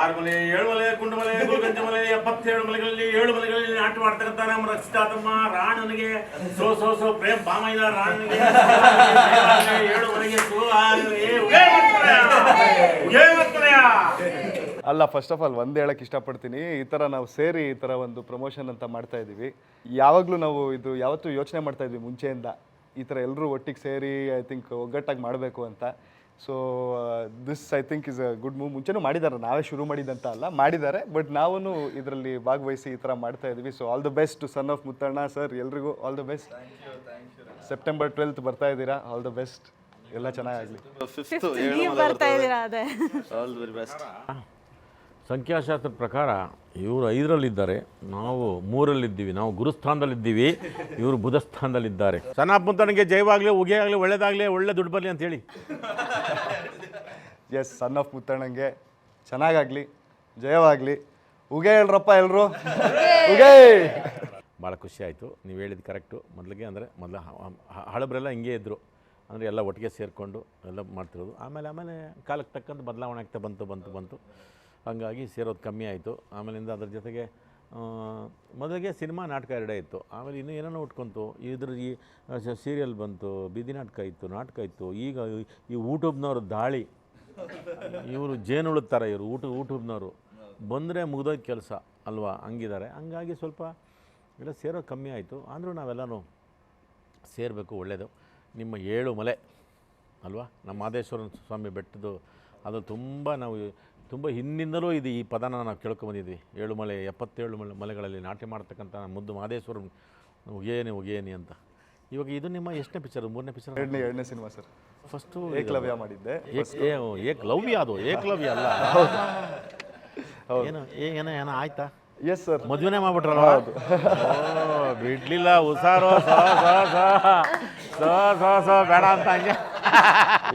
ಆರು ಮಲೆ, ಏಳು ಮಲೆ ಕುಂಡಮಲೆ ಗುಲ್ಗಂಜ ಮಲೆ, ಎಪ್ಪತ್ತೇಳು ಮಲೆಗಳಲ್ಲಿ ಏಳು ಮಲೆಗಳಲ್ಲಿ ನಾಟ್ಯ ಮಾಡ್ತಕ್ಕಂಥ ನಮ್ಮ ರಕ್ಷಿತಾತಮ್ಮ. ರಾಣನಿಗೆ ಸೋ ಸೋ ಸೋ, ಪ್ರೇಮ್ ಬಾಮಯ್ಯ ರಾಣನಿಗೆ ಏಳು ಮಲೆಗೆ! ಅಲ್ಲ ಫಸ್ಟ್ ಆಫ್ ಆಲ್ ಒಂದು ಹೇಳಕ್ಕೆ ಇಷ್ಟಪಡ್ತೀನಿ. ಈ ಥರ ನಾವು ಸೇರಿ ಈ ಥರ ಒಂದು ಪ್ರಮೋಷನ್ ಅಂತ ಮಾಡ್ತಾ ಇದ್ದೀವಿ ಯಾವಾಗಲೂ ನಾವು ಇದು ಯಾವತ್ತೂ ಯೋಚನೆ ಮಾಡ್ತಾ ಇದ್ವಿ ಮುಂಚೆಯಿಂದ. ಈ ಥರ ಎಲ್ಲರೂ ಒಟ್ಟಿಗೆ ಸೇರಿ ಐ ಥಿಂಕ್ ಒಗ್ಗಟ್ಟಾಗಿ ಮಾಡಬೇಕು ಅಂತ. So this I think is a good move ಮುಂಚೆನೂ ಮಾಡಿದ್ದಾರೆ. ನಾವೇ ಶುರು ಮಾಡಿದಂತ ಅಲ್ಲ ಮಾಡಿದ್ದಾರೆ. ಬಟ್ ನಾವು ಇದರಲ್ಲಿ ಭಾಗವಹಿಸಿ ಈ ಥರ ಮಾಡ್ತಾ ಇದ್ವಿ. So all the best son of Muthanna sir ಎಲ್ರಿಗೂ all the best September twelfth ಬರ್ತಾ ಇದ್ದೀರಾ? ಆಲ್ ದ ಬೆಸ್ಟ್ ಎಲ್ಲ ಚೆನ್ನಾಗಾಗಲಿ ಸಂಖ್ಯಾಶಾಸ್ತ್ರದ ಪ್ರಕಾರ ಇವರು ಐದರಲ್ಲಿದ್ದಾರೆ ನಾವು ಮೂರಲ್ಲಿದ್ದೀವಿ ನಾವು ಗುರುಸ್ಥಾನದಲ್ಲಿದ್ದೀವಿ ಇವರು ಬುಧಸ್ಥಾನದಲ್ಲಿದ್ದಾರೆ. ಸನಾಪುಂತನಿಗೆ ಜೈವಾಗಲಿ ಉಗೆ ಆಗಲಿ ಒಳ್ಳೇದಾಗಲಿ ಒಳ್ಳೆ ದುಡ್ಡು ಬರಲಿ ಅಂತ ಹೇಳಿ. ಎಸ್ ಸನ್ ಆಫ್ ಮುತ್ತಣ್ಣಂಗೆ ಚೆನ್ನಾಗಾಗ್ಲಿ ಜಯವಾಗಲಿ. ಉಗೆ ಹೇಳ್ರಪ್ಪ ಎಲ್ರು? ಉಗೇ! ಭಾಳ ಖುಷಿ ಆಯಿತು. ನೀವು ಹೇಳಿದ್ದು ಕರೆಕ್ಟು. ಮೊದಲಿಗೆ ಅಂದರೆ ಮೊದಲು ಹಳಬ್ರೆಲ್ಲ ಹಿಂಗೆ ಇದ್ದರು ಅಂದರೆ ಎಲ್ಲ ಒಟ್ಟಿಗೆ ಸೇರಿಕೊಂಡು ಎಲ್ಲ ಮಾಡ್ತಿರೋದು. ಆಮೇಲೆ ಆಮೇಲೆ ಕಾಲಕ್ಕೆ ತಕ್ಕಂತೆ ಬದಲಾವಣೆ ಆಗ್ತಾ ಬಂತು ಬಂತು ಬಂತು. ಹಾಗಾಗಿ ಸೇರೋದು ಕಮ್ಮಿ ಆಯಿತು. ಆಮೇಲಿಂದ ಅದ್ರ ಜೊತೆಗೆ ಮೊದಲಿಗೆ ಸಿನಿಮಾ ನಾಟಕ ಎರಡೇ ಇತ್ತು. ಆಮೇಲೆ ಇನ್ನೂ ಏನೇನೋ ಉಟ್ಕೊಂತು. ಇದ್ರ ಈ ಸೀರಿಯಲ್ ಬಂತು, ಬೀದಿ ನಾಟಕ ಇತ್ತು ನಾಟಕ ಇತ್ತು. ಈಗ ಈ- ಯೂಟ್ಯೂಬ್ನವ್ರ ದಾಳಿ. ಇವರು ಜೇನು ಉಳುತ್ತಾರೆ ಇವರು, ಊಟ ಯೂಟ್ಯೂಬ್ನವರು ಬಂದರೆ ಮುಗ್ದೋಯ್ತು ಕೆಲಸ ಅಲ್ವಾ? ಹಂಗಿದ್ದಾರೆ ಹಂಗಾಗಿ ಸ್ವಲ್ಪ ಎಲ್ಲ ಸೇರೋದು ಕಮ್ಮಿ ಆಯಿತು. ಆದರೂ ನಾವೆಲ್ಲನೂ ಸೇರಬೇಕು ಒಳ್ಳೆಯದು ನಿಮ್ಮ ಏಳು ಮಲೆ, ಅಲ್ವಾ? ನಮ್ಮ ಮಾದೇಶ್ವರನ ಸ್ವಾಮಿ ಬೆಟ್ಟದ್ದು, ಅದು ತುಂಬ ನಾವು ತುಂಬ ಹಿಂದಿನಿಂದಲೂ ಇದು ಈ ಪದನ ನಾವು ಕೇಳ್ಕೊಂಬಂದಿದ್ವಿ ಏಳು ಮಲೆ ಎಪ್ಪತ್ತೇಳು ಮಲೆ ಮಲೆಗಳಲ್ಲಿ ನಾಟ್ಯ ಮಾಡ್ತಕ್ಕಂಥ ಮುದ್ದು ಮಹದೇಶ್ವರ ಉಗೇನಿ ಉಗೇನಿ ಅಂತ. ಇವಾಗ ಇದು ನಿಮ್ಮ ಎಷ್ಟನೇ ಪಿಕ್ಚರ್ ಮೂರನೇ ಪಿಕ್ಚರ್ ಎರಡನೇ ಎರಡನೇ ಸಿನಿಮಾ ಸರ್ ಫಸ್ಟು ಏಕಲವ್ಯ ಮಾಡಿದ್ದೆ. ಏಕಲವ್ಯ. ಅದು ಏಕಲವ್ಯ ಅಲ್ಲ. ಏನು ಏನೋ ಏನೋ ಆಯ್ತಾ? Yes sir ಮದುವೆನೇ ಮಾಡ್ಬಿಟ್ರಲ್ಲ? ಓ, ಬಿಡ್ಲಿಲ್ಲ ಹುಷಾರು ಬೇಡ ಅಂತ ಹಂಗೆ.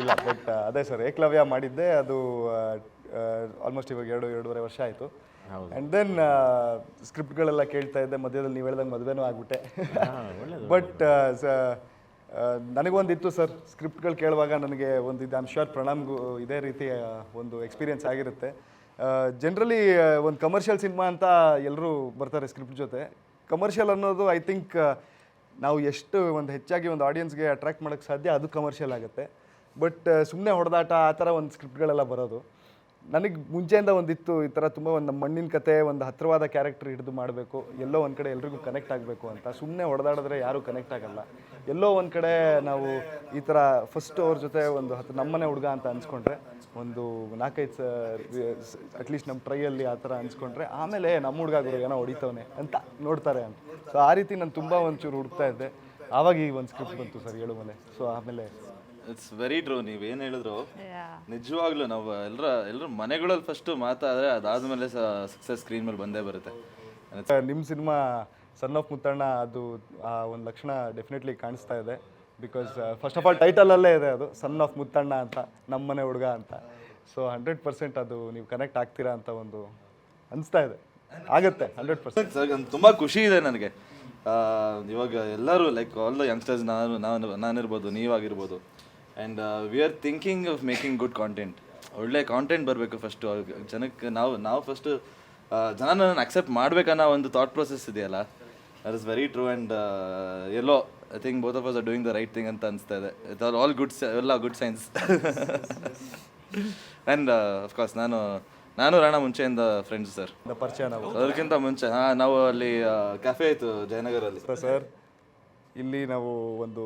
ಇಲ್ಲ ಬಟ್ ಅದೇ ಸರ್ ಏಕಲವ್ಯ ಮಾಡಿದ್ದೆ. ಅದು ಆಲ್ಮೋಸ್ಟ್ ಇವಾಗ ಎರಡು ಎರಡೂವರೆ ವರ್ಷ ಆಯಿತು. ಆ್ಯಂಡ್ ದೆನ್ ಸ್ಕ್ರಿಪ್ಟ್ಗಳೆಲ್ಲ ಕೇಳ್ತಾ ಇದ್ದೆ ಮಧ್ಯದಲ್ಲಿ ನೀವು ಹೇಳ್ದಂಗೆ ಮದುವೆನೂ ಆಗ್ಬಿಟ್ಟೆ. ಬಟ್ ನನಗೊಂದಿತ್ತು ಸರ್ ಸ್ಕ್ರಿಪ್ಟ್ಗಳು ಕೇಳುವಾಗ ನನಗೆ ಒಂದು ಇದು ಐಮ್ ಶ್ಯೂರ್ ಪ್ರಣಾಮ್ಗೂ ಇದೇ ರೀತಿಯ ಒಂದು ಎಕ್ಸ್ಪೀರಿಯನ್ಸ್ ಆಗಿರುತ್ತೆ. ಜನರಲಿ ಒಂದು ಕಮರ್ಷಿಯಲ್ ಸಿನಿಮಾ ಅಂತ ಎಲ್ಲರೂ ಬರ್ತಾರೆ ಸ್ಕ್ರಿಪ್ಟ್ ಜೊತೆ. ಕಮರ್ಷಿಯಲ್ ಅನ್ನೋದು ಐ ಥಿಂಕ್ ನಾವು ಎಷ್ಟು ಒಂದು ಹೆಚ್ಚಾಗಿ ಒಂದು ಆಡಿಯನ್ಸ್ಗೆ ಅಟ್ರಾಕ್ಟ್ ಮಾಡೋಕ್ಕೆ ಸಾಧ್ಯ ಅದು ಕಮರ್ಷಿಯಲ್ ಆಗುತ್ತೆ. ಬಟ್ ಸುಮ್ಮನೆ ಹೊಡೆದಾಟ ಆ ಥರ ಒಂದು ಸ್ಕ್ರಿಪ್ಟ್ಗಳೆಲ್ಲ ಬರೋದು. ನನಗೆ ಮುಂಚೆಯಿಂದ ಒಂದಿತ್ತು ಈ ಥರ ತುಂಬ ಒಂದು ಮಣ್ಣಿನ ಕತೆ, ಒಂದು ಹತ್ತಿರವಾದ ಕ್ಯಾರೆಕ್ಟರ್ ಹಿಡಿದು ಮಾಡಬೇಕು. ಎಲ್ಲೋ ಒಂದು ಕಡೆ ಎಲ್ರಿಗೂ ಕನೆಕ್ಟ್ ಆಗಬೇಕು ಅಂತ. ಸುಮ್ಮನೆ ಹೊಡೆದಾಡಿದ್ರೆ ಯಾರೂ ಕನೆಕ್ಟ್ ಆಗಲ್ಲ. ಎಲ್ಲೋ ಒಂದು ಕಡೆ ನಾವು ಈ ಥರ ಫಸ್ಟ್ ಅವ್ರ ಜೊತೆ ಒಂದು ಹತ್ತು ನಮ್ಮನೆ ಹುಡುಗ ಅಂತ ಅನ್ಸ್ಕೊಂಡ್ರೆ, ಒಂದು ನಾಲ್ಕೈದು ಅಟ್ಲೀಸ್ಟ್ ನಮ್ಮ ಟ್ರೈಯಲ್ಲಿ ಆ ಥರ ಅನ್ಸ್ಕೊಂಡ್ರೆ, ಆಮೇಲೆ ನಮ್ಮ ಹುಡುಗ ಏನೋ ಹೊಡಿತವನೆ ಅಂತ ನೋಡ್ತಾರೆ ಅಂತ. ಸೊ ಆ ರೀತಿ ನಾನು ತುಂಬ ಒಂಚೂರು ಹುಡುಕ್ತಾ ಇದ್ದೆ. ಆವಾಗ ಈ ಒಂದು ಸ್ಕ್ರಿಪ್ಟ್ ಬಂತು ಸರ್, ಹೇಳು ಮನೆ. ಸೊ ಆಮೇಲೆ ಇಟ್ಸ್ ವೆರಿ ಟ್ರೂ ನೀವೇನು ಹೇಳಿದ್ರು? ನಿಜವಾಗ್ಲೂ ನಾವು ಎಲ್ಲರ ಎಲ್ಲರ ಮನೆಗಳಲ್ಲಿ ಫಸ್ಟ್ ಮಾತಾದ್ರೆ ಅದಾದ್ಮೇಲೆ ಸಕ್ಸಸ್ ಸ್ಕ್ರೀನ್ ಮೇಲೆ ಬಂದೇ ಬರುತ್ತೆ. ನಿಮ್ಮ ಸಿನಿಮಾ ಸನ್ ಆಫ್ ಮುತ್ತಣ್ಣ ಅದು ಆ ಒಂದು ಲಕ್ಷಣ ಡೆಫಿನೆಟ್ಲಿ ಕಾಣಿಸ್ತಾ ಇದೆ. ಬಿಕಾಸ್ ಫಸ್ಟ್ ಆಫ್ ಆಲ್ ಟೈಟಲಲ್ಲೇ ಇದೆ ಅದು ಸನ್ ಆಫ್ ಮುತ್ತಣ್ಣ ಅಂತ ನಮ್ಮ ಮನೆ ಹುಡುಗ ಅಂತ. ಸೊ ಹಂಡ್ರೆಡ್ ಪರ್ಸೆಂಟ್ ಅದು ನೀವು ಕನೆಕ್ಟ್ ಆಗ್ತೀರಾ ಅಂತ ಒಂದು ಅನಿಸ್ತಾ ಇದೆ. ಆಗುತ್ತೆ ಹಂಡ್ರೆಡ್ ಪರ್ಸೆಂಟ್ ಸರ್ ತುಂಬ ಖುಷಿ ಇದೆ ನನಗೆ. ಇವಾಗ ಎಲ್ಲರೂ ಲೈಕ್ ಆಲ್ ದ ಯಂಗ್ಸ್ಟರ್ಸ್ ನಾನು ನಾನು ನಾನಿರ್ಬೋದು ನೀವಾಗಿರ್ಬೋದು and we are thinking of making good content ಒಳ್ಳೆ ಕಾಂಟೆಂಟ್ ಬರಬೇಕು ಫಸ್ಟು ಜನಕ್ಕೆ ನಾವು ನಾವು ಫಸ್ಟು ಜನ ನನ್ನ ಅಕ್ಸೆಪ್ಟ್ ಮಾಡ್ಬೇಕನ್ನೋ ಒಂದು ಥಾಟ್ ಪ್ರೊಸೆಸ್ ಇದೆಯಲ್ಲ? That is very true and yellow I think both of us are doing the right thing ಅಂತ ಅನಿಸ್ತಾ ಇದೆ. ಇಟ್ ಆರ್ ಆಲ್ ಗುಡ್ ಎಲ್ಲ good signs and of course ನಾನು ನಾನು ರಾಣ ಮುಂಚೆಯಿಂದ ಫ್ರೆಂಡ್ಸ್ ಸರ್ ಪರಿಚಯ ನಾವು. ಅದಕ್ಕಿಂತ ಮುಂಚೆ ಹಾಂ ನಾವು ಅಲ್ಲಿ ಕೆಫೆ ಆಯಿತು ಜಯನಗರಲ್ಲಿ. ಸರ್ ಇಲ್ಲಿ ನಾವು ಒಂದು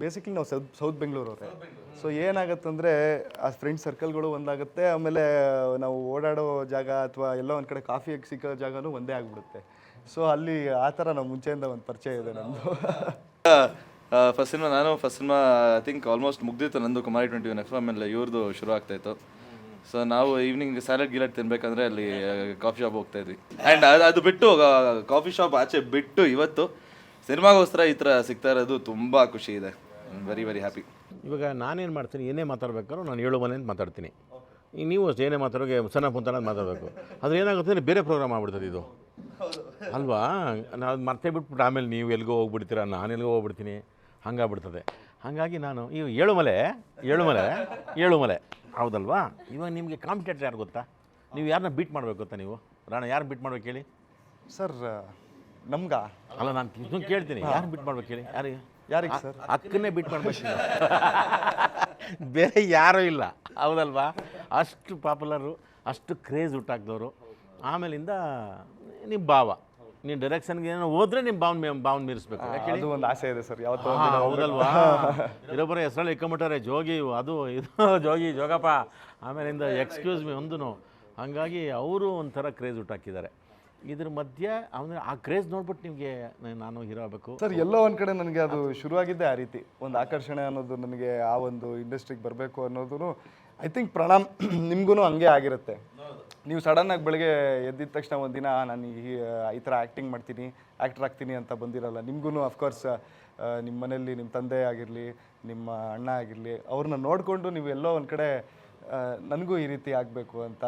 ಬೇಸಿಕ್ಲಿ ನಾವು ಸೌತ್ ಸೌತ್ ಬೆಂಗಳೂರವ್ರೆ. ಸೊ ಏನಾಗತ್ತಂದರೆ ಆ ಫ್ರೆಂಡ್ ಸರ್ಕಲ್ಗಳು ಒಂದಾಗುತ್ತೆ ಆಮೇಲೆ ನಾವು ಓಡಾಡೋ ಜಾಗ ಅಥವಾ ಎಲ್ಲ ಒಂದು ಕಡೆ ಕಾಫಿ ಸಿಕ್ಕೋ ಜಾಗನೂ ಒಂದೇ ಆಗಿಬಿಡುತ್ತೆ. ಸೊ ಅಲ್ಲಿ ಆ ಥರ ನಾವು ಮುಂಚೆಯಿಂದ ಒಂದು ಪರಿಚಯ ಇದೆ ನಮ್ಮದು ಫಸ್ಟ್ ಸಿನಿಮಾ ನಾನು first cinema I think almost ಮುಗ್ದಿತ್ತು ನಂದು ಕುಮಾರಿ ಟ್ವೆಂಟಿ ಒನ್ ಎಫ್ ಆಮೇಲೆ ಇವ್ರದ್ದು ಶುರು ಆಗ್ತಾಯಿತ್ತು ಸೊ ನಾವು ಈವ್ನಿಂಗ್ ಸ್ಯಾಲಡ್ ಗಿಲಾಡ್ ತಿನ್ಬೇಕಂದ್ರೆ ಅಲ್ಲಿ ಕಾಫಿ ಶಾಪ್ ಹೋಗ್ತಾ ಇದ್ವಿ. ಆ್ಯಂಡ್ ಅದು ಅದು ಬಿಟ್ಟು ಕಾಫಿ ಶಾಪ್ ಆಚೆ ಬಿಟ್ಟು ಇವತ್ತು ಸಿನಿಮಾಗೋಸ್ಕರ ಈ ಥರ ಸಿಗ್ತಾ ಇರೋದು ತುಂಬ ಖುಷಿ ಇದೆ. ವೆರಿ ವೆರಿ ಹ್ಯಾಪಿ ಇವಾಗ ನಾನೇನು ಮಾಡ್ತೀನಿ ಏನೇ ಮಾತಾಡ್ಬೇಕಾದ್ರೂ ನಾನು ಏಳು ಮನೆ ಅಂತ ಮಾತಾಡ್ತೀನಿ. ಈಗ ನೀವು ಅಷ್ಟೇ ಏನೇ ಮಾತಾಡೋಕೆ ಸಣ್ಣ ಪುಂತನ ಮಾತಾಡಬೇಕು. ಆದರೆ ಏನಾಗುತ್ತೆ ಅಂದರೆ ಬೇರೆ ಪ್ರೋಗ್ರಾಮ್ ಆಗ್ಬಿಡ್ತದೆ ಇದು. ಅಲ್ವಾ? ನಾನು ಮರ್ತೇ ಬಿಟ್ಬಿಟ್ಟು ಆಮೇಲೆ ನೀವು ಎಲ್ಲಿಗೋ ಹೋಗ್ಬಿಡ್ತೀರಾ ನಾನು ಎಲ್ಲಿಗೋ ಹೋಗ್ಬಿಡ್ತೀನಿ. ಹಂಗಾಗ್ಬಿಡ್ತದೆ. ಹಾಗಾಗಿ ನಾನು ಈ ಏಳುಮಲೆ ಏಳುಮಲೆ ಏಳುಮಲೆ ಹೌದಲ್ವಾ? ಇವಾಗ ನಿಮಗೆ ಕಾಂಪಿಟೇಟರ್ ಯಾರು ಗೊತ್ತಾ? ನೀವು ಯಾರನ್ನ ಬೀಟ್ ಮಾಡಬೇಕು ಗೊತ್ತಾ ನೀವು? ರಾಣ ಯಾರು ಬೀಟ್ ಮಾಡ್ಬೇಕು ಹೇಳಿ? ಸರ್ ನಮ್ಗ? ಅಲ್ಲ ನಾನು ಇದನ್ನು ಕೇಳ್ತೀನಿ. ಯಾರು ಬಿಟ್ ಮಾಡ್ಬೇಕು ಹೇಳಿ? ಯಾರಿಗೆ? ಯಾರಿಗೆ ಸರ್? ಅಕ್ಕನ್ನೇ ಬಿಟ್ ಮಾಡ್ಬೇಕು. ಬೇರೆ ಯಾರೂ ಇಲ್ಲ. ಹೌದಲ್ವಾ? ಅಷ್ಟು ಪಾಪ್ಯುಲರು ಅಷ್ಟು ಕ್ರೇಜ್ ಹುಟ್ಟಾಕ್ದವರು ಆಮೇಲಿಂದ ನಿಮ್ಮ ಭಾವ. ನೀವು ಡೈರೆಕ್ಷನ್ಗೆ ಏನೋ ಹೋದ್ರೆ ನಿಮ್ಮ ಭಾವನ ಭಾವನ ಮೀರಿಸ್ಬೇಕು? ಅದು ಒಂದು ಆಸೆ ಇದೆ ಸರ್ ಯಾವತ್ತೋ ಹೌದಲ್ವಾ? ಇರೊಬ್ಬರ ಹೆಸರಲ್ಲಿ ಇಟ್ಕೊಂಬಿಟ್ಟಾರೆ ಜೋಗಿ ಅದು ಇದು ಜೋಗಿ ಜೋಗಪ್ಪ. ಆಮೇಲಿಂದ ಎಕ್ಸ್ಕ್ಯೂಸ್ ಮಿ ಒಂದು ಹಾಗಾಗಿ ಅವರು ಒಂಥರ ಕ್ರೇಜ್ ಹುಟ್ಟಾಕಿದ್ದಾರೆ ಇದ್ರ ಮಧ್ಯೆ ಅವನ ಆ ಕ್ರೇಜ್ ನೋಡ್ಬಿಟ್ಟು ನಿಮಗೆ ನಾನು ಹೀರೋ ಆಗಬೇಕು. ಸರ್ ಎಲ್ಲೋ ಒಂದು ಕಡೆ ನನಗೆ ಅದು ಶುರುವಾಗಿದ್ದೆ ಆ ರೀತಿ. ಒಂದು ಆಕರ್ಷಣೆ ಅನ್ನೋದು ನನಗೆ ಆ ಒಂದು ಇಂಡಸ್ಟ್ರಿಗೆ ಬರಬೇಕು ಅನ್ನೋದು ಐ ಥಿಂಕ್ ಪ್ರಣಾಮ್ ನಿಮ್ಗೂ ಹಂಗೆ ಆಗಿರುತ್ತೆ. ನೀವು ಸಡನ್ನಾಗಿ ಬೆಳಗ್ಗೆ ಎದ್ದಿದ ತಕ್ಷಣ ಒಂದಿನ ನಾನು ಈ ಈ ಥರ ಆ್ಯಕ್ಟಿಂಗ್ ಮಾಡ್ತೀನಿ ಆ್ಯಕ್ಟರ್ ಆಗ್ತೀನಿ ಅಂತ ಬಂದಿರಲ್ಲ. ನಿಮ್ಗೂ ಅಫ್ಕೋರ್ಸ್ ನಿಮ್ಮ ಮನೆಯಲ್ಲಿ ನಿಮ್ಮ ತಂದೆ ಆಗಿರಲಿ ನಿಮ್ಮ ಅಣ್ಣ ಆಗಿರಲಿ ಅವ್ರನ್ನ ನೋಡಿಕೊಂಡು ನೀವು ಎಲ್ಲೋ ಒಂದು ಕಡೆ ನನಗೂ ಈ ರೀತಿ ಆಗಬೇಕು ಅಂತ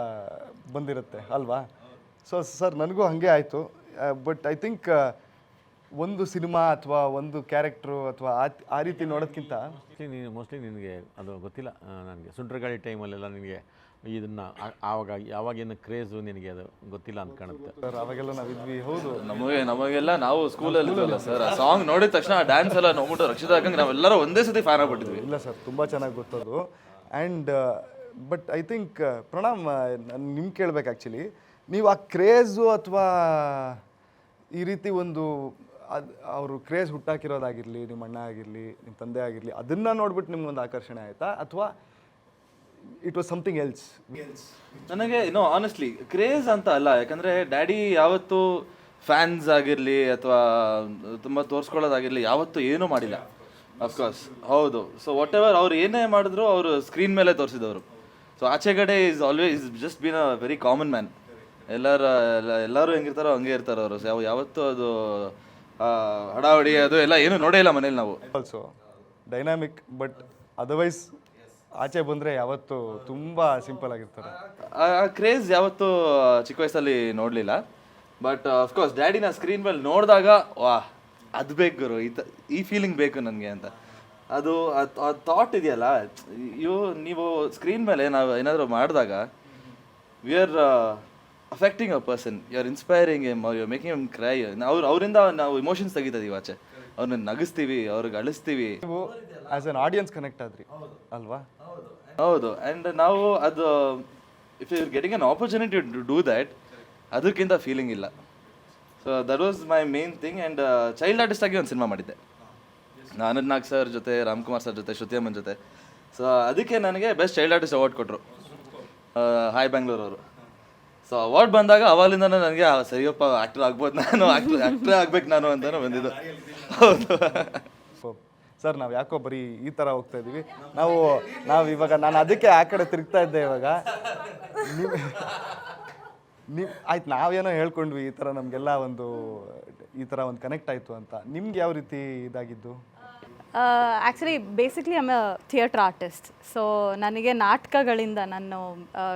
ಬಂದಿರುತ್ತೆ ಅಲ್ವಾ? ಸೊ ಸರ್ ನನಗೂ ಹಾಗೆ ಆಯಿತು. ಬಟ್ ಐ ಥಿಂಕ್ ಒಂದು ಸಿನಿಮಾ ಅಥವಾ ಒಂದು ಕ್ಯಾರೆಕ್ಟ್ರು ಅಥವಾ ಆ- ರೀತಿ ನೋಡೋದಕ್ಕಿಂತ ಮೋಸ್ಟ್ಲಿ ನೀನು ಮೋಸ್ಟ್ಲಿ ನಿನಗೆ ಅದು ಗೊತ್ತಿಲ್ಲ ನನಗೆ. ಸುಂಟ್ರಗಾಳಿ ಟೈಮಲ್ಲೆಲ್ಲ ನಿನಗೆ ಇದನ್ನು ಆವಾಗ ಯಾವಾಗಿನ ಕ್ರೇಜು ನಿನಗೆ ಅದು ಗೊತ್ತಿಲ್ಲ ಅಂತ ಕಾಣುತ್ತೆ. ಸರ್ ಅವಾಗೆಲ್ಲ ನಾವಿದ್ವಿ ಹೌದು. ನಮಗೆ ನಮಗೆಲ್ಲ ನಾವು ಸ್ಕೂಲಲ್ಲಿ ಇದ್ವಲ್ಲ ಸರ್ ಆ ಸಾಂಗ್ ನೋಡಿದ ತಕ್ಷಣ ಆ ಡ್ಯಾನ್ಸ್ ಎಲ್ಲ ನೋಡ್ಬಿಟ್ಟು ರಕ್ಷಿತಾ ಹಾಕಂಗೆ ನಾವೆಲ್ಲರೂ ಒಂದೇ ಸತಿ ಫ್ಯಾನ್ ಆಗ್ಬಿಟ್ಟಿದ್ವಿ. ಇಲ್ಲ ಸರ್ ತುಂಬ ಚೆನ್ನಾಗಿ ಗೊತ್ತದು. And but I think Pranam ನಿಮ್ಗೆ ಕೇಳ್ಬೇಕು ಆ್ಯಕ್ಚುಲಿ ನೀವು ಆ ಕ್ರೇಜು ಅಥವಾ ಈ ರೀತಿ ಒಂದು ಅದು ಅವರು ಕ್ರೇಜ್ ಹುಟ್ಟಾಕಿರೋದಾಗಿರಲಿ, ನಿಮ್ಮ ಅಣ್ಣ ಆಗಿರಲಿ, ನಿಮ್ಮ ತಂದೆ ಆಗಿರಲಿ, ಅದನ್ನು ನೋಡ್ಬಿಟ್ಟು ನಿಮ್ಗೊಂದು ಆಕರ್ಷಣೆ ಆಯಿತಾ? ಅಥವಾ ಇಟ್ ವಾಸ್ ಸಮಥಿಂಗ್ ಎಲ್ಸ್ ನನಗೆ ನೋ ಆನೆಸ್ಟ್ಲಿ ಕ್ರೇಜ್ ಅಂತ ಅಲ್ಲ. ಯಾಕಂದರೆ ಡ್ಯಾಡಿ ಯಾವತ್ತು ಫ್ಯಾನ್ಸ್ ಆಗಿರಲಿ ಅಥವಾ ತುಂಬ ತೋರಿಸ್ಕೊಳ್ಳೋದಾಗಿರಲಿ ಯಾವತ್ತೂ ಏನೂ ಮಾಡಿಲ್ಲ. ಅಫ್ಕೋರ್ಸ್ ಹೌದು. ಸೊ ವಾಟ್ ಎವರ್ ಅವ್ರು ಏನೇ ಮಾಡಿದ್ರು ಅವರು ಸ್ಕ್ರೀನ್ ಮೇಲೆ ತೋರಿಸಿದವರು. So ಆಚೆಗಡೆ is always just been a very common man ಎಲ್ಲರ ಎಲ್ಲ- ಎಲ್ಲರೂ ಹೆಂಗಿರ್ತಾರೋ ಹಂಗೆ ಇರ್ತಾರೆ ಅವರು. ಯಾವ ಯಾವತ್ತೂ ಅದು ಆ, ಹಡಾವಡಿ ಅದು ಎಲ್ಲ ಏನು ನೋಡೇ ಇಲ್ಲ ಮನೇಲಿ ನಾವು. ಆಲ್ಸೋ ಡೈನಾಮಿಕ್ ಬಟ್ ಅದರ್ವೈಸ್ ಆಚೆ ಬಂದರೆ ಯಾವತ್ತೂ ತುಂಬ ಸಿಂಪಲ್ ಆಗಿರ್ತಾರೆ. ಆ ಕ್ರೇಜ್ ಯಾವತ್ತೂ ಚಿಕ್ಕ ವಯಸ್ಸಲ್ಲಿ ನೋಡಲಿಲ್ಲ. ಬಟ್ ಅಫ್ಕೋರ್ಸ್ ಡ್ಯಾಡಿನ ಸ್ಕ್ರೀನ್ ಮೇಲೆ ನೋಡಿದಾಗ ವಾ ಅದು ಬೇಕು ಗುರು ಈ ತ- ಈ ಫೀಲಿಂಗ್ ಬೇಕು ನನಗೆ ಅಂತ. ಅದು ಆ ಥಾಟ್ ಇದೆಯಲ್ಲ ಇವು ನೀವು ಸ್ಕ್ರೀನ್ ಮೇಲೆ ನಾವು ಏನಾದರೂ ಮಾಡಿದಾಗ we are affecting a person you are inspiring M U making M CRY ಅವ್ರು ಅವರಿಂದ ನಾವು ಇಮೋಷನ್ಸ್ ತೆಗಿತೀವಿ ಆಚೆ ಅವ್ರನ್ನ ನಗಿಸ್ತೀವಿ ಅವ್ರಿಗೆ ಅಳಿಸ್ತೀವಿ. ಆಸ್ ಅನ್ ಆಡಿಯನ್ಸ್ ಕನೆಕ್ಟ್ ಆದ್ರಿ ಅಲ್ವಾ? ಹೌದು. ಆ್ಯಂಡ್ ನಾವು ಅದು if you getting an opportunity to do that ಅದಕ್ಕಿಂತ ಫೀಲಿಂಗ್ ಇಲ್ಲ. So that was my main thing and child artist ಆಗಿ ಒಂದು ಸಿನಿಮಾ ಮಾಡಿದ್ದೆ. ಆನಂದ್ ನಾಗ್ ಸರ್ ಜೊತೆ ರಾಮ್ಕುಮಾರ್ ಸರ್ ಜೊತೆ ಶ್ರುತಿಯಮ್ಮನ್ ಜೊತೆ. ಸೊ ಅದಕ್ಕೆ ನನಗೆ ಬೆಸ್ಟ್ ಚೈಲ್ಡ್ ಆರ್ಟಿಸ್ಟ್ ಅವಾರ್ಡ್ ಕೊಟ್ಟರು ಹಾಯ್ ಬೆಂಗಳೂರು ಅವರು. ಸೊ ಅವಾರ್ಡ್ ಬಂದಾಗ ಅವಾಗಿಂದ ನನಗೆ ಸರಿಯಪ್ಪ ಆ್ಯಕ್ಟರ್ ಆಗ್ಬೋದು ನಾನು ಆ್ಯಕ್ಟರ್ ಆ್ಯಕ್ಟರ್ ಆಗ್ಬೇಕು ನಾನು ಅಂತಲೂ ಬಂದಿದ್ದು. ಹೌದು. ಸರ್, ನಾವು ಯಾಕೋ ಬರೀ ಈ ಥರ ಹೋಗ್ತಾ ಇದ್ದೀವಿ ನಾವು ನಾವು ಇವಾಗ, ನಾನು ಅದಕ್ಕೆ ಆ ಕಡೆ ತಿರುಗ್ತಾ ಇದ್ದೆ ಇವಾಗ. ನೀವು ನೀವು, ಆಯ್ತು, ನಾವೇನೋ ಹೇಳ್ಕೊಂಡ್ವಿ ಈ ಥರ ನಮಗೆಲ್ಲ ಒಂದು, ಈ ಥರ ಒಂದು ಕನೆಕ್ಟ್ ಆಯಿತು ಅಂತ. ನಿಮ್ಗೆ ಯಾವ ರೀತಿ ಇದಾಗಿದ್ದು? Actually basically I'm a theatre artist so ನನಗೆ ನಾಟಕಗಳಿಂದ ನಾನು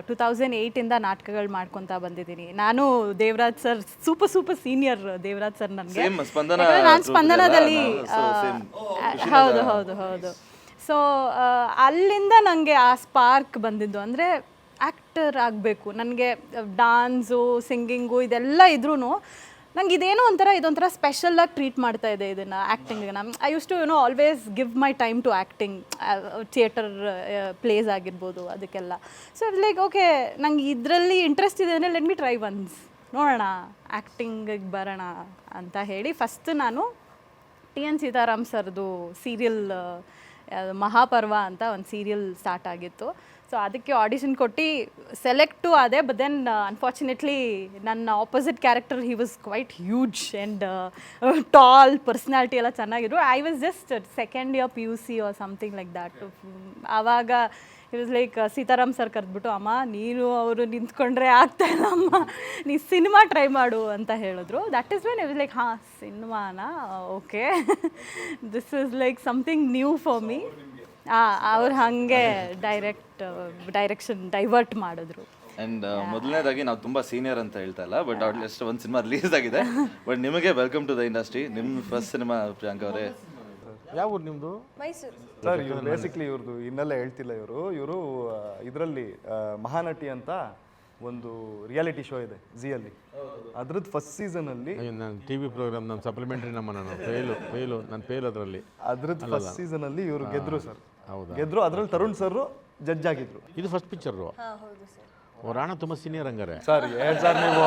ಟು ತೌಸಂಡ್ ಏಯ್ಟಿಂದ ನಾಟಕಗಳು ಮಾಡ್ಕೊತಾ ಬಂದಿದ್ದೀನಿ. ನಾನು Devaraj sir super super senior Devaraj sir ನನಗೆ. ನಾನು ಸ್ಪಂದನದಲ್ಲಿ. ಆ, ಹೌದು ಹೌದು ಹೌದು. ಸೊ ಅಲ್ಲಿಂದ ನನಗೆ ಆ ಸ್ಪಾರ್ಕ್ ಬಂದಿದ್ದು ಅಂದರೆ ಆ್ಯಕ್ಟರ್ ಆಗಬೇಕು. ನನಗೆ ಡಾನ್ಸು ಸಿಂಗಿಂಗು ಇದೆಲ್ಲ ಇದ್ರೂ ನಂಗೆ ಇದೇನೋ ಒಂಥರ, ಇದೊಂಥರ ಸ್ಪೆಷಲಾಗಿ ಟ್ರೀಟ್ ಮಾಡ್ತಾ ಇದೆ ಇದನ್ನು ಆಕ್ಟಿಂಗ್ ನಾನು I use to you know always give my time to acting theatre place ಆಗಿರ್ಬೋದು ಅದಕ್ಕೆಲ್ಲ. ಸೊ ಲೈಕ್ ಓಕೆ ನಂಗೆ ಇದರಲ್ಲಿ ಇಂಟ್ರೆಸ್ಟ್ ಇದೆ ಅಂದರೆ ಲೆಟ್ ಮಿ ಟ್ರೈ ಒನ್ಸ್ ನೋಡೋಣ ಆ್ಯಕ್ಟಿಂಗಿಗೆ ಬರೋಣ ಅಂತ ಹೇಳಿ ಫಸ್ಟ್ ನಾನು ಟಿ ಎನ್ ಸೀತಾರಾಮ್ ಸರ್ದು ಸೀರಿಯಲ್ ಮಹಾಪರ್ವ ಅಂತ ಒಂದು ಸೀರಿಯಲ್ ಸ್ಟಾರ್ಟ್ ಆಗಿತ್ತು. ಸೊ ಅದಕ್ಕೆ ಆಡಿಷನ್ ಕೊಟ್ಟು ಸೆಲೆಕ್ಟು ಅದೇ ಬಟ್ ದೆನ್ ಅನ್ಫಾರ್ಚುನೇಟ್ಲಿ ನನ್ನ opposite character he was quite huge and tall personality ಎಲ್ಲ ಚೆನ್ನಾಗಿದ್ರು. I was just second year P U C or something like that ಆವಾಗ it was like Seetharam sir ಕರೆದ್ಬಿಟ್ಟು ಅಮ್ಮ ನೀನು ಅವರು ನಿಂತ್ಕೊಂಡ್ರೆ ಆಗ್ತಾ ಇಲ್ಲ ಅಮ್ಮ. ನೀ ಸಿನಿಮಾ ಟ್ರೈ ಮಾಡು ಅಂತ ಹೇಳಿದ್ರು. That is when it like ಹಾಂ ಸಿನಿಮಾನಾ okay this is like something new for me ಅವ್ರು ಹಾಗೆ ಡೈರೆಕ್ಟ್ ಡೈರೆಕ್ಷನ್ ಡೈವರ್ಟ್ ಮಾಡಿದ್ರು. ಅಂಡ್ ಮೊದಲನೇದಾಗಿ ನಾವು ತುಂಬಾ ಸೀನಿಯರ್ ಅಂತ ಹೇಳ್ತಾ ಇಲ್ಲ ಬಟ್ ಅಟ್ಲೀಸ್ಟ್ ಒಂದು ಸಿನಿಮಾ ರಿಲೀಸ್ ಆಗಿದೆ. ಬಟ್ ನಿಮಗೆ ವೆಲ್ಕಮ್ ಟು ದ ಇಂಡಸ್ಟ್ರಿ ನಿಮ್ಮ ಫಸ್ಟ್ ಸಿನಿಮಾ ಪ್ರಿಯಾಂಕ ಅವರೇ. ಯಾವ ಊರು ನಿಮ್ಮದು ಸರ್ ಇವರು ಬೇಸಿಕ್ಲಿ ಇವ್ರದ್ದು ಇನ್ನೆಲ್ಲ ಹೇಳ್ತಿಲ್ಲ ಇವರು. ಇವರು ಇದರಲ್ಲಿ ಮಹಾನಟಿ ಅಂತ ಒಂದು ರಿಯಾಲಿಟಿ ಶೋ ಇದೆ ಜಿಯಲ್ಲಿ ಅದ್ರದ್ದು ಫಸ್ಟ್ ಸೀಸನಲ್ಲಿ ನಾನು ಟಿ ವಿ ಪ್ರೋಗ್ರಾಮ್ ನಮ್ಮ ಸಪ್ಲಿಮೆಂಟ್ರಿ ನಮ್ಮ ನಾನು ಫೇಲು ಫೇಲು ನಾನು ಫೇಲ್ ಅದರಲ್ಲಿ. ಅದ್ರದ್ದು ಫಸ್ಟ್ ಸೀಸನಲ್ಲಿ ಇವರು ಗೆದ್ರು ಸರ್ ಗೆದ್ರು ಅದ್ರಲ್ಲಿ ತರುಣ್ ಸರ್ ಜಡ್ಜ್ ಆಗಿದ್ರು. ಇದು ಫಸ್ಟ್ ಪಿಕ್ಚರು ಓ ರಾಣ ತುಂಬ ಸೀನಿಯರ್ ಹಂಗಾರೆ. ಸರ್ ಏನ್ ಸರ್ ನೀವು